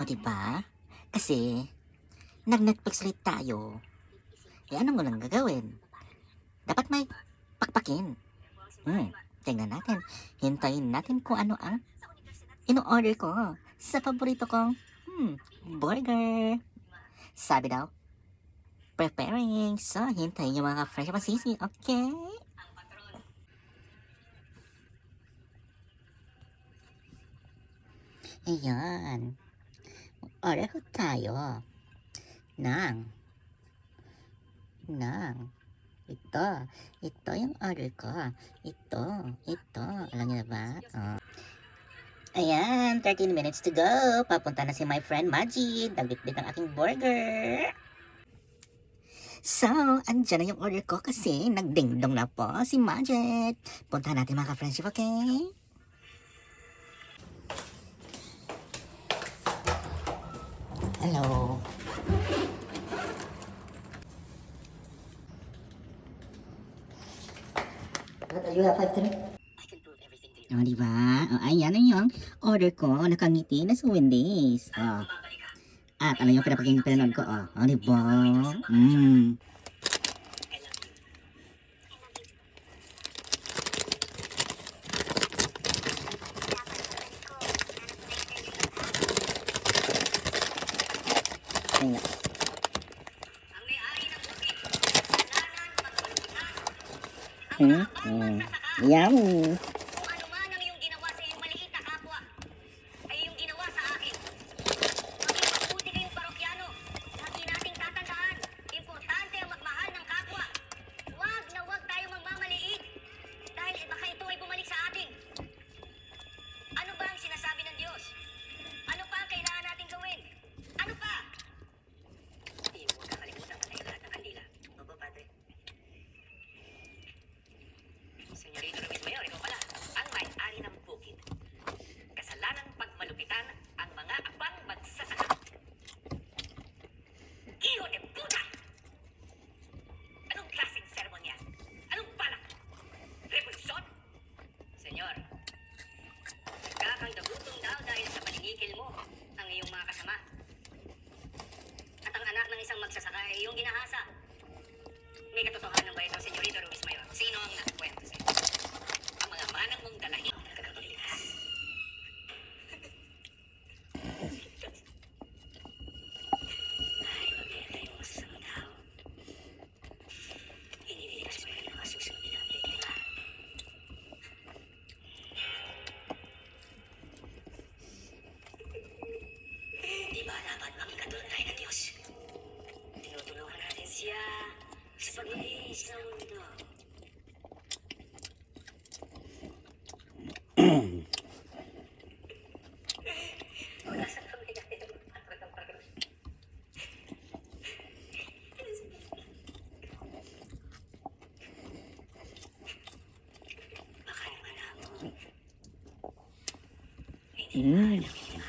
O, di ba? Kasi, nag-Netflix ulit tayo. Eh, ano mo lang gagawin? Dapat may pakpakin. Hmm, tingnan natin. Hintayin natin kung ano ang ino-order ko sa paborito kong hmm, burger. Sabi daw, preparing. So, hintayin yung mga fresh masisi, okay? Ayan. Ko tayo ng ng ito. Ito yung order ko. Ito. Ito. Alam niyo na ba? Oh. Ayan, 13 minutes to go. Papunta na si my friend Majid. Nagbitbit ang aking burger. So, andyan na yung order ko kasi nagdingdong na po si Majid. Punta natin mga ka-friendship, okay? Hello. You have five three? You. Oh, di ba? Oh, ayan na yung order ko. Nakangiti na sa Wendy's. Oh. At ano yung pinapaking pinanood ko? Oh, oh di ba? Mm. Ayun. Hmm? Hmm. Yummy. Iyong ginahasa. May katotohanan ba ito, Senyorito Ruiz Mayor? Sino ang nagkwento Mm.